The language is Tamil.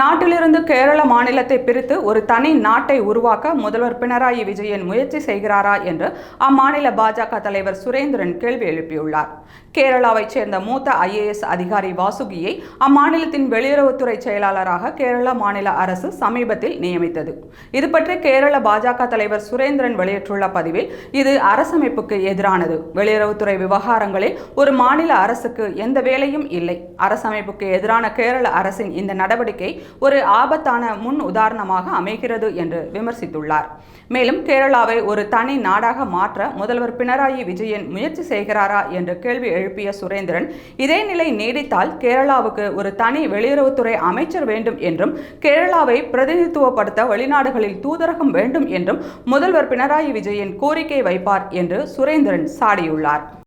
நாட்டிலிருந்து கேரள மாநிலத்தை பிரித்து ஒரு தனி நாட்டை உருவாக்க முதல்வர் பினராயி விஜயன் முயற்சி செய்கிறாரா என்று அம்மாநில பாஜக தலைவர் சுரேந்திரன் கேள்வி எழுப்பியுள்ளார். கேரளாவைச் சேர்ந்த மூத்த ஐஏஎஸ் அதிகாரி வாசுகியை அம்மாநிலத்தின் வெளியுறவுத்துறை செயலாளராக கேரள மாநில அரசு சமீபத்தில் நியமித்தது. இது பற்றி கேரள பாஜக தலைவர் சுரேந்திரன் வெளியிட்டுள்ள பதிவில் இது அரசமைப்புக்கு எதிரானது. வெளியுறவுத்துறை விவகாரங்களில் ஒரு மாநில அரசுக்கு எந்த வேலையும் இல்லை. அரசமைப்புக்கு எதிரான கேரள அரசின் இந்த நடவடிக்கை ஒரு ஆபத்தான முன் உதாரணமாக அமைகிறது என்று விமர்சித்துள்ளார். மேலும் கேரளாவை ஒரு தனி நாடாக மாற்ற முதல்வர் பினராயி விஜயன் முயற்சி செய்கிறாரா என்று கேள்வி எழுப்பிய சுரேந்திரன் இதே நிலை நீடித்தால் கேரளாவுக்கு ஒரு தனி வெளியுறவுத்துறை அமைச்சர் வேண்டும் என்றும் கேரளாவை பிரதிநிதித்துவப்படுத்த வெளிநாடுகளில் தூதரகம் வேண்டும் என்றும் முதல்வர் பினராயி விஜயன் கோரிக்கை வைப்பார் என்று சுரேந்திரன் சாடியுள்ளார்.